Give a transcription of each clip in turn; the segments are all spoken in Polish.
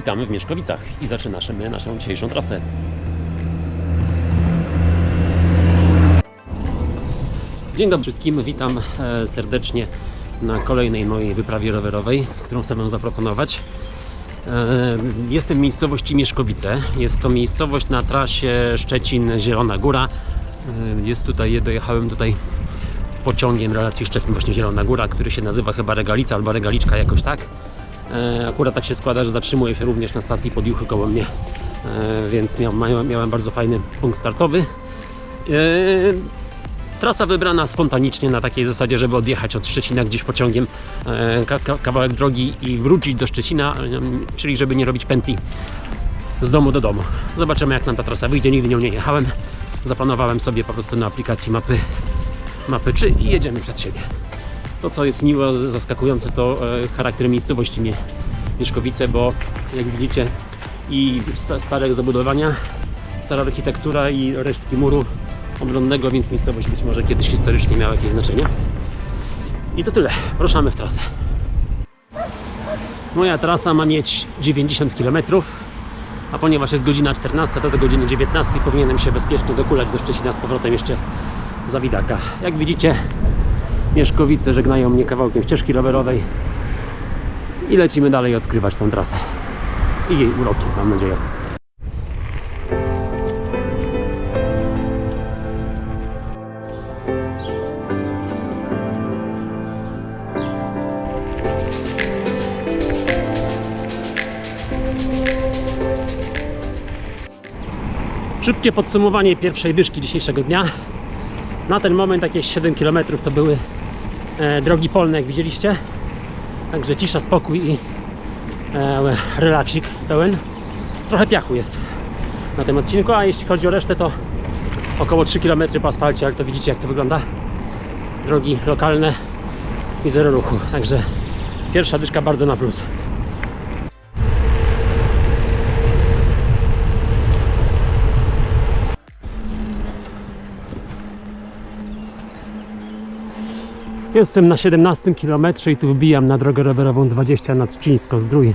witamy w Mieszkowicach i zaczynamy naszą dzisiejszą trasę. Dzień dobry wszystkim, witam e, serdecznie na kolejnej mojej wyprawie rowerowej, którą chcę Wam zaproponować. E, Jestem w miejscowości Mieszkowice. Jest to miejscowość na trasie Szczecin-Zielona Góra. E, Jest tutaj, dojechałem tutaj pociągiem relacji Szczecin właśnie Zielona Góra, który się nazywa chyba Regalica albo Regaliczka jakoś tak. E, Akurat tak się składa, że zatrzymuje się również na stacji Podjuchy koło mnie, E, więc miał, miałem, bardzo fajny punkt startowy. E, Trasa wybrana spontanicznie na takiej zasadzie, żeby odjechać od Szczecina gdzieś pociągiem ka- ka- kawałek drogi i wrócić do Szczecina, czyli żeby nie robić pętli z domu do domu. Zobaczymy jak nam ta trasa wyjdzie, nigdy nią nie jechałem. Zaplanowałem sobie po prostu na aplikacji mapy, mapy 3 i jedziemy przed siebie. To co jest miłe, zaskakujące to e, charakter miejscowości Mie- Mieszkowice, bo jak widzicie i sta- stare zabudowania, stara architektura i resztki muru obronnego, więc miejscowość być może kiedyś historycznie miała jakieś znaczenie. I to tyle. Ruszamy w trasę. Moja trasa ma mieć 90 km, a ponieważ jest godzina 14, to do godziny 19 powinienem się bezpiecznie dokulać do Szczecina z powrotem jeszcze za Widaka. Jak widzicie, Mieszkowice żegnają mnie kawałkiem ścieżki rowerowej i lecimy dalej odkrywać tą trasę i jej uroki, mam nadzieję. Szybkie podsumowanie pierwszej dyszki dzisiejszego dnia. Na ten moment jakieś 7 km to były drogi polne, jak widzieliście. Także cisza, spokój i e, relaksik pełen. Trochę piachu jest na tym odcinku, a jeśli chodzi o resztę, to około 3 km po asfalcie, jak to widzicie, jak to wygląda. Drogi lokalne i zero ruchu. Także pierwsza dyszka bardzo na plus. Jestem na 17 km i tu wbijam na drogę rowerową 20 nad Trzcińsko Zdrój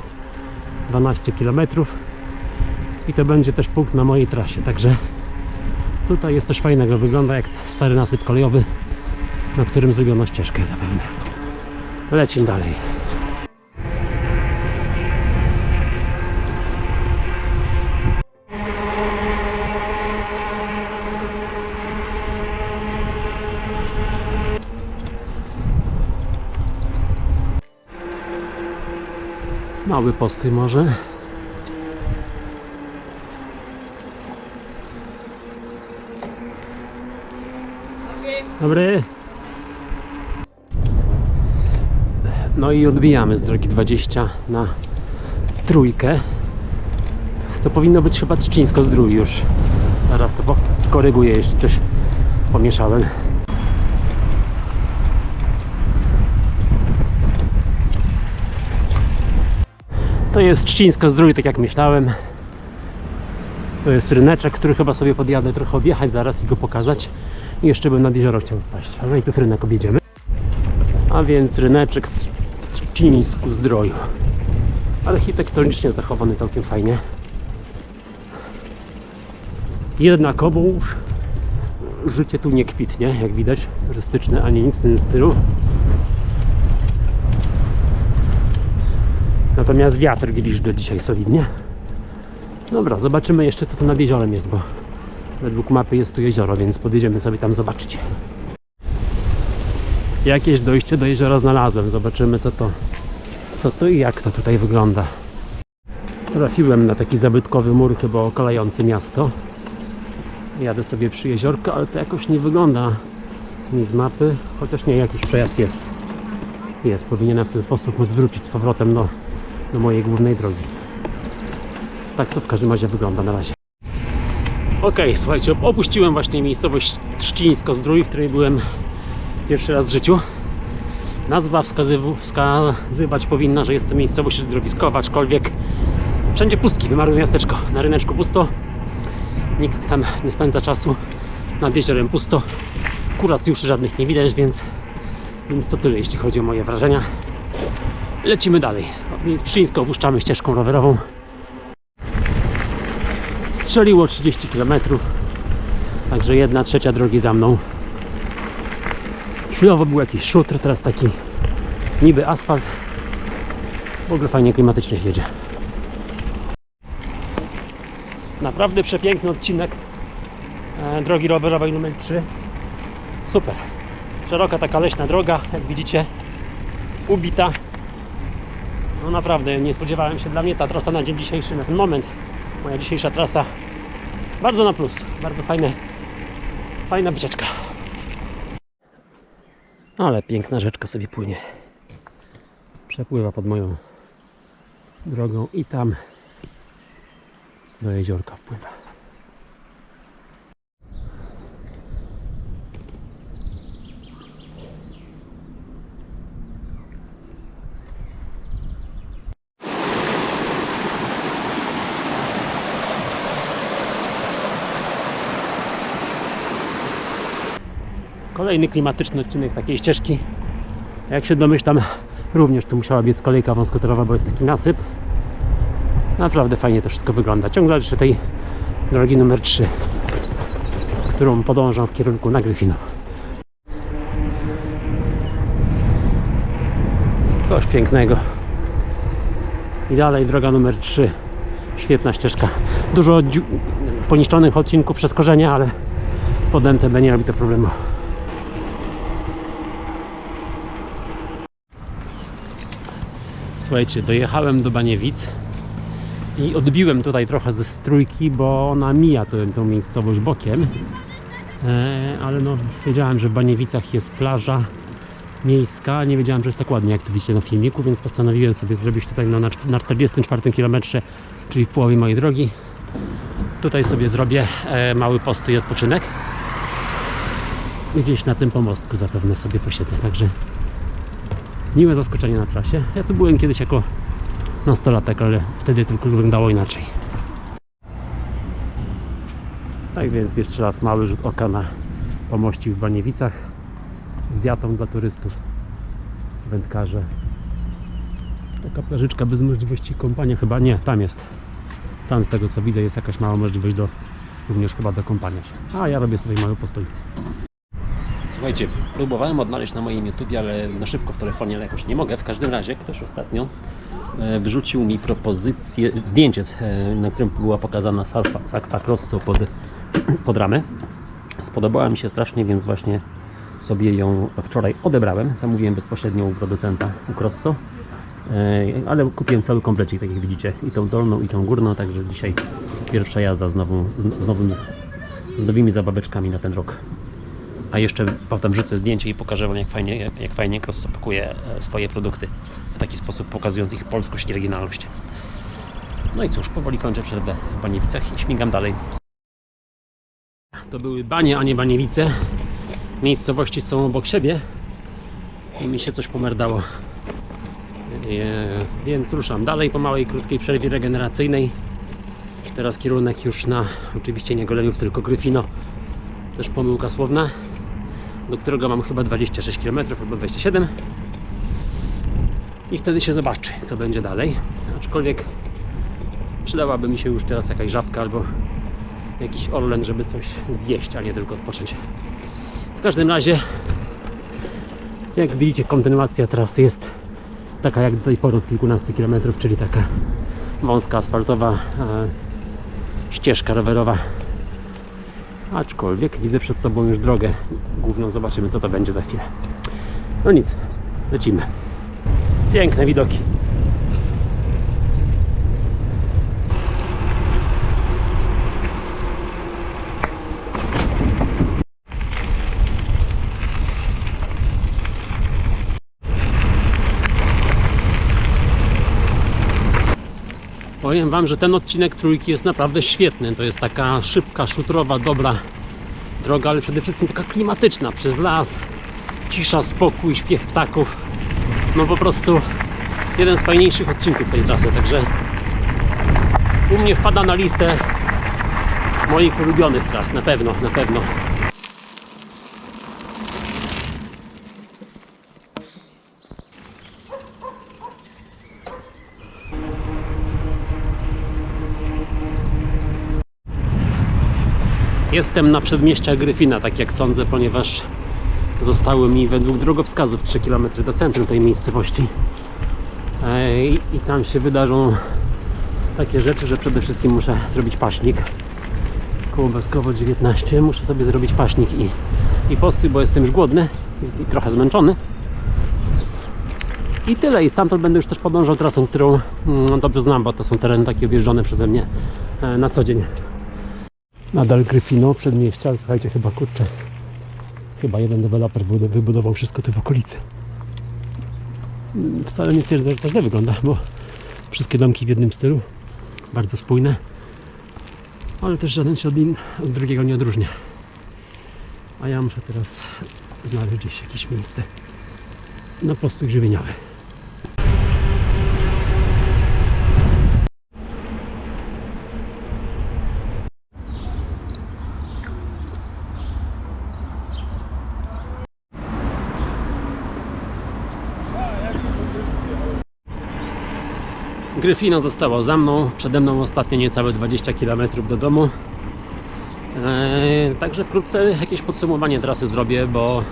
12 km i to będzie też punkt na mojej trasie, także tutaj jest coś fajnego, wygląda jak stary nasyp kolejowy, na którym zrobiono ścieżkę zapewne. Lecimy dalej. Mały postój może. Dobry. No i odbijamy z drogi 20 na trójkę. To powinno być chyba Trzcińsko zdrój już. Zaraz to skoryguję, jeśli coś pomieszałem. To jest Trzcińsko zdrój, tak jak myślałem. To jest ryneczek, który chyba sobie podjadę trochę objechać zaraz i go pokazać. I jeszcze bym nad jezioro chciał wpaść, ale najpierw rynek objedziemy. A więc ryneczek w Trzcińsku zdroju. Architektonicznie zachowany całkiem fajnie. Jednakowoż życie tu nie kwitnie, jak widać, turystyczne ani nic w tym stylu. Natomiast wiatr gwiżdży dzisiaj solidnie. Dobra, zobaczymy jeszcze co tu nad jeziorem jest, bo według mapy jest tu jezioro, więc podjedziemy sobie tam zobaczyć. Jakieś dojście do jeziora znalazłem, zobaczymy co to, co to i jak to tutaj wygląda. Trafiłem na taki zabytkowy mur chyba okalający miasto. Jadę sobie przy jeziorku, ale to jakoś nie wygląda mi z mapy, chociaż nie, jakiś przejazd jest. Jest, powinienem w ten sposób móc wrócić z powrotem do, do mojej głównej drogi. Tak to w każdym razie wygląda na razie. Ok, słuchajcie, opuściłem właśnie miejscowość Trzcińsko-Zdrój, w której byłem pierwszy raz w życiu. Nazwa wskazyw- wskazywać powinna, że jest to miejscowość zdrowiskowa, aczkolwiek wszędzie pustki, wymarłe miasteczko. Na ryneczku pusto, nikt tam nie spędza czasu, nad jeziorem pusto. Kuracjuszy żadnych nie widać, więc, więc to tyle, jeśli chodzi o moje wrażenia. Lecimy dalej. Trzcińsko opuszczamy ścieżką rowerową. strzeliło 30 km. Także jedna trzecia drogi za mną. Chwilowo był jakiś szutr, teraz taki niby asfalt. W ogóle fajnie klimatycznie jedzie. Naprawdę przepiękny odcinek e, drogi rowerowej numer 3. Super. Szeroka taka leśna droga, jak widzicie, ubita. No naprawdę, nie spodziewałem się dla mnie ta trasa na dzień dzisiejszy, na ten moment, moja dzisiejsza trasa, bardzo na plus, bardzo fajne, fajna wycieczka. Ale piękna rzeczka sobie płynie. Przepływa pod moją drogą i tam do jeziorka wpływa. Kolejny klimatyczny odcinek takiej ścieżki. Jak się domyślam, również tu musiała biec kolejka wąskotorowa, bo jest taki nasyp. Naprawdę fajnie to wszystko wygląda. Ciągle jeszcze tej drogi numer 3, którą podążam w kierunku na Gryfino. Coś pięknego. I dalej droga numer 3. Świetna ścieżka. Dużo poniszczonych odcinków przez korzenie, ale pod MTB nie robi to problemu. Słuchajcie, dojechałem do Baniewic i odbiłem tutaj trochę ze strójki, bo ona mija tę, tą miejscowość bokiem. E, ale no, wiedziałem, że w Baniewicach jest plaża miejska. Nie wiedziałem, że jest tak ładnie, jak tu widzicie na filmiku, więc postanowiłem sobie zrobić tutaj no, na, na 44 km, czyli w połowie mojej drogi. Tutaj sobie zrobię e, mały postój i odpoczynek. Gdzieś na tym pomostku zapewne sobie posiedzę, także miłe zaskoczenie na trasie. Ja tu byłem kiedyś jako nastolatek, ale wtedy tylko wyglądało inaczej. Tak więc jeszcze raz mały rzut oka na pomościk w Baniewicach z wiatą dla turystów, wędkarze. Taka plażyczka bez możliwości kąpania chyba nie, tam jest. Tam z tego co widzę jest jakaś mała możliwość do również chyba do kąpania się. A ja robię sobie mały postój. Słuchajcie, próbowałem odnaleźć na moim YouTubie, ale na szybko w telefonie, ale jakoś nie mogę. W każdym razie ktoś ostatnio e, wyrzucił mi propozycję, zdjęcie, e, na którym była pokazana salfa, Crosso pod, pod ramę. Spodobała mi się strasznie, więc właśnie sobie ją wczoraj odebrałem. Zamówiłem bezpośrednio u producenta u Crosso. E, Ale kupiłem cały komplecik, tak jak widzicie, i tą dolną, i tą górną, także dzisiaj pierwsza jazda z, nową, z, nowym, z nowymi zabaweczkami na ten rok. A jeszcze potem wrzucę zdjęcie i pokażę Wam, jak fajnie, jak, fajnie Crosso e, swoje produkty w taki sposób, pokazując ich polskość i oryginalność. No i cóż, powoli kończę przerwę w Baniewicach i śmigam dalej. To były Banie, a nie Baniewice. Miejscowości są obok siebie i mi się coś pomerdało. E, Więc ruszam dalej po małej, krótkiej przerwie regeneracyjnej. Teraz kierunek już na, oczywiście nie Goleniów, tylko Gryfino. Też pomyłka słowna do którego mam chyba 26 km albo 27 i wtedy się zobaczy co będzie dalej. Aczkolwiek przydałaby mi się już teraz jakaś żabka albo jakiś orlen, żeby coś zjeść, a nie tylko odpocząć. W każdym razie jak widzicie kontynuacja trasy jest taka jak do tej pory od kilkunastu kilometrów, czyli taka wąska asfaltowa e, ścieżka rowerowa Aczkolwiek widzę przed sobą już drogę główną. Zobaczymy, co to będzie za chwilę. No nic, lecimy. Piękne widoki. Powiem Wam, że ten odcinek trójki jest naprawdę świetny. To jest taka szybka, szutrowa, dobra droga, ale przede wszystkim taka klimatyczna. Przez las, cisza, spokój, śpiew ptaków. No po prostu jeden z fajniejszych odcinków tej trasy. Także u mnie wpada na listę moich ulubionych tras. Na pewno, na pewno. Jestem na przedmieściach Gryfina, tak jak sądzę, ponieważ zostały mi według drogowskazów 3 km do centrum tej miejscowości. E, I, I tam się wydarzą takie rzeczy, że przede wszystkim muszę zrobić paśnik. Koło Baskowo 19 muszę sobie zrobić paśnik i, i postój, bo jestem już głodny i, i trochę zmęczony. I tyle. I stamtąd będę już też podążał trasą, którą mm, dobrze znam, bo to są tereny takie objeżdżone przeze mnie e, na co dzień. Nadal Gryfino, przedmieścia, ale słuchajcie, chyba kurczę. Chyba jeden deweloper wybudow- wybudował wszystko tu w okolicy. Wcale nie twierdzę, że to źle wygląda, bo wszystkie domki w jednym stylu, bardzo spójne, ale też żaden się od, od drugiego nie odróżnia. A ja muszę teraz znaleźć gdzieś jakieś miejsce na postój żywieniowy. Gryfino zostało za mną, przede mną ostatnie niecałe 20 km do domu. Eee, także wkrótce jakieś podsumowanie trasy zrobię, bo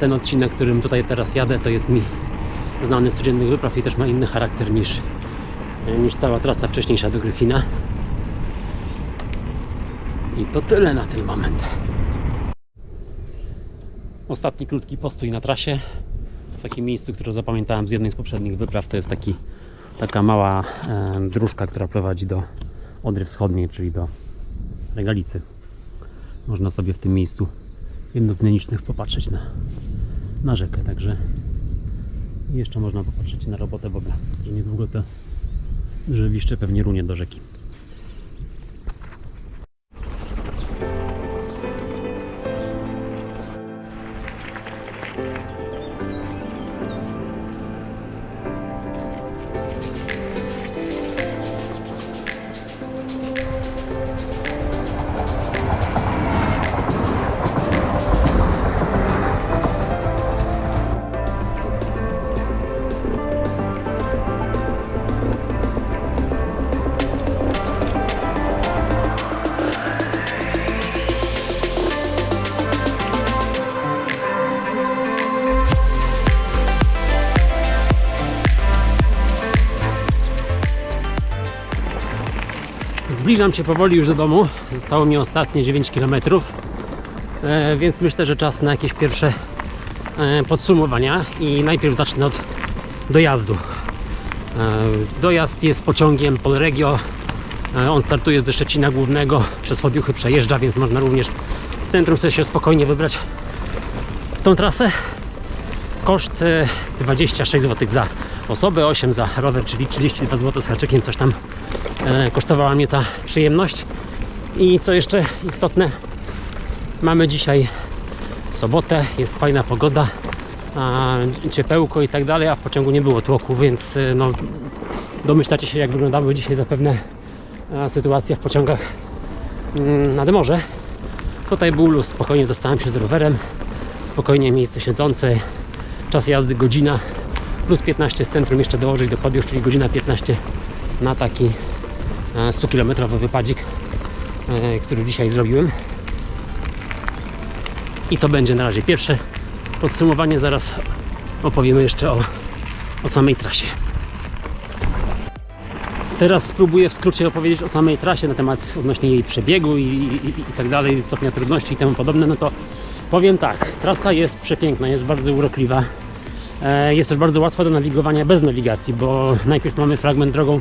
ten odcinek, którym tutaj teraz jadę, to jest mi znany z codziennych wypraw i też ma inny charakter niż, niż cała trasa wcześniejsza do Gryfina. I to tyle na ten moment. Ostatni krótki postój na trasie. W takim miejscu, które zapamiętałem z jednej z poprzednich wypraw, to jest taki, taka mała dróżka, która prowadzi do Odry Wschodniej, czyli do Regalicy. Można sobie w tym miejscu jedno z nielicznych popatrzeć na, na rzekę, także jeszcze można popatrzeć na robotę Boga, że niedługo to drzewiszcze pewnie runie do rzeki. Zbliżam się powoli już do domu. Zostało mi ostatnie 9 km. E, więc myślę, że czas na jakieś pierwsze e, podsumowania. I najpierw zacznę od dojazdu. E, dojazd jest pociągiem Polregio. On startuje ze Szczecina Głównego, przez Chobiuchy przejeżdża, więc można również z centrum sobie się spokojnie wybrać w tą trasę. Koszt e, 26 zł za osobę, 8 za rower, czyli 32 zł z haczykiem. Coś tam kosztowała mnie ta przyjemność. I co jeszcze istotne, mamy dzisiaj sobotę, jest fajna pogoda, ciepełko i tak dalej, a w pociągu nie było tłoku, więc e, no, domyślacie się jak wyglądały dzisiaj zapewne e, sytuacja w pociągach mm, nad morze. Tutaj był luz, spokojnie dostałem się z rowerem, spokojnie miejsce siedzące, czas jazdy godzina, plus 15 z centrum jeszcze dołożyć do podjazd, czyli godzina 15 na taki 100 km wypadzik, e, który dzisiaj zrobiłem. I to będzie na razie pierwsze podsumowanie. Zaraz opowiemy jeszcze o, o samej trasie. Teraz spróbuję w skrócie opowiedzieć o samej trasie na temat odnośnie jej przebiegu i, i, i tak dalej, stopnia trudności i temu podobne. No to powiem tak, trasa jest przepiękna, jest bardzo urokliwa. E, Jest też bardzo łatwa do nawigowania bez nawigacji, bo najpierw mamy fragment drogą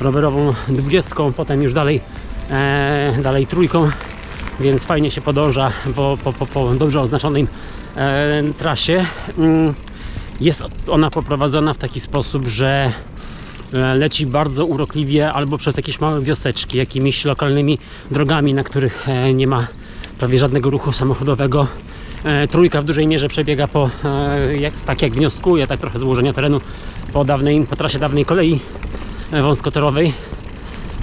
rowerową 20, potem już dalej, e, dalej trójką, więc fajnie się podąża po, po, po, po dobrze oznaczonej e, trasie. Mm, Jest ona poprowadzona w taki sposób, że e, leci bardzo urokliwie albo przez jakieś małe wioseczki, jakimiś lokalnymi drogami, na których e, nie ma prawie żadnego ruchu samochodowego. E, Trójka w dużej mierze przebiega po, jak, tak jak wnioskuję, tak trochę złożenia terenu po, dawnej, po trasie dawnej kolei wąskotorowej.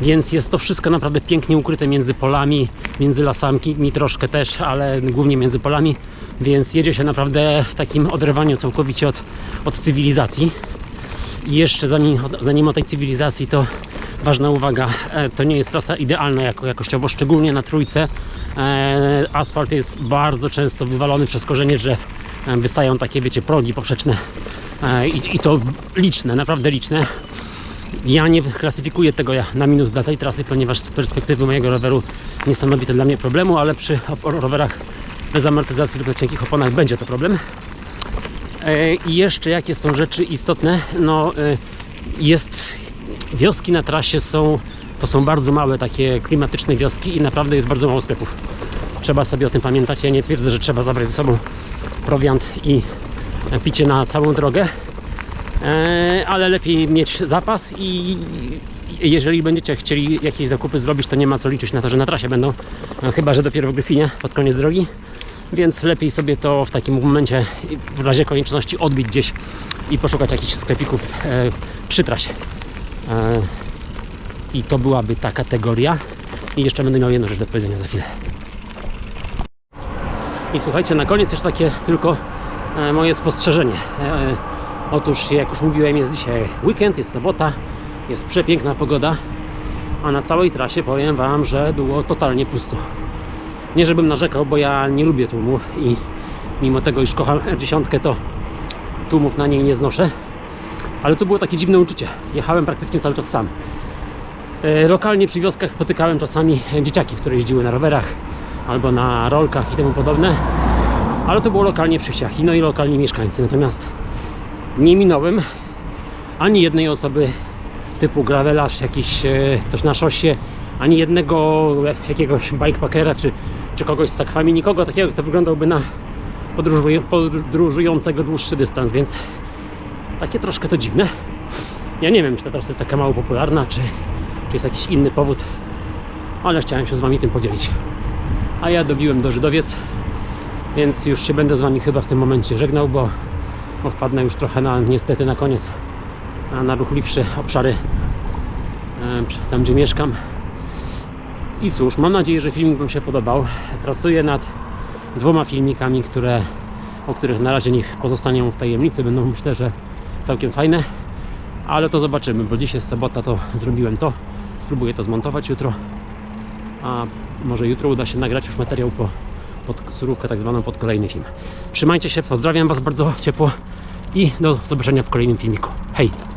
Więc jest to wszystko naprawdę pięknie ukryte między polami, między lasami troszkę też, ale głównie między polami. Więc jedzie się naprawdę w takim oderwaniu całkowicie od, od cywilizacji. I jeszcze zanim, zanim o tej cywilizacji, to ważna uwaga, e, to nie jest trasa idealna jako jakościowo, szczególnie na trójce. E, Asfalt jest bardzo często wywalony przez korzenie drzew. E, Wystają takie, wiecie, progi poprzeczne i, i to liczne, naprawdę liczne. Ja nie klasyfikuję tego na minus dla tej trasy, ponieważ z perspektywy mojego roweru nie stanowi to dla mnie problemu, ale przy rowerach bez amortyzacji lub na cienkich oponach będzie to problem. E, I jeszcze jakie są rzeczy istotne? No, e, jest wioski na trasie są, to są bardzo małe takie klimatyczne wioski i naprawdę jest bardzo mało sklepów. Trzeba sobie o tym pamiętać. Ja nie twierdzę, że trzeba zabrać ze sobą prowiant i picie na całą drogę, ale lepiej mieć zapas i jeżeli będziecie chcieli jakieś zakupy zrobić, to nie ma co liczyć na to, że na trasie będą, no, chyba że dopiero w Gryfinie pod koniec drogi więc lepiej sobie to w takim momencie w razie konieczności odbić gdzieś i poszukać jakichś sklepików e, przy trasie. E, I to byłaby ta kategoria. I jeszcze będę miał jedną rzecz do powiedzenia za chwilę. I słuchajcie, na koniec jeszcze takie tylko e, moje spostrzeżenie. Otóż, jak już mówiłem, jest dzisiaj weekend, jest sobota, jest przepiękna pogoda, a na całej trasie powiem Wam, że było totalnie pusto. Nie żebym narzekał, bo ja nie lubię tłumów i mimo tego, iż kocham R10, to tłumów na niej nie znoszę. Ale to było takie dziwne uczucie. Jechałem praktycznie cały czas sam. E, Lokalnie przy wioskach spotykałem czasami dzieciaki, które jeździły na rowerach albo na rolkach i temu podobne. Ale to było lokalnie przy wsiach i no i lokalni mieszkańcy. Natomiast nie minąłem ani jednej osoby typu gravelarz, jakiś e, ktoś na szosie, ani jednego jakiegoś bikepackera czy, czy kogoś z sakwami, nikogo takiego, kto wyglądałby na podróżuj- podróżującego dłuższy dystans, więc takie troszkę to dziwne. Ja nie wiem, czy ta trasa jest taka mało popularna, czy, czy jest jakiś inny powód, ale chciałem się z Wami tym podzielić. A ja dobiłem do Żydowiec, więc już się będę z Wami chyba w tym momencie żegnał, bo, bo wpadnę już trochę na, niestety na koniec. Na naruchliwsze obszary e, tam gdzie mieszkam. I cóż, mam nadzieję, że filmik Wam się podobał. Pracuję nad dwoma filmikami, które, o których na razie niech pozostaną w tajemnicy. Będą myślę, że całkiem fajne. Ale to zobaczymy, bo dziś jest sobota, to zrobiłem to. Spróbuję to zmontować jutro. A może jutro uda się nagrać już materiał po, pod surówkę tak zwaną pod kolejny film trzymajcie się, pozdrawiam Was bardzo ciepło i do zobaczenia w kolejnym filmiku. Hej!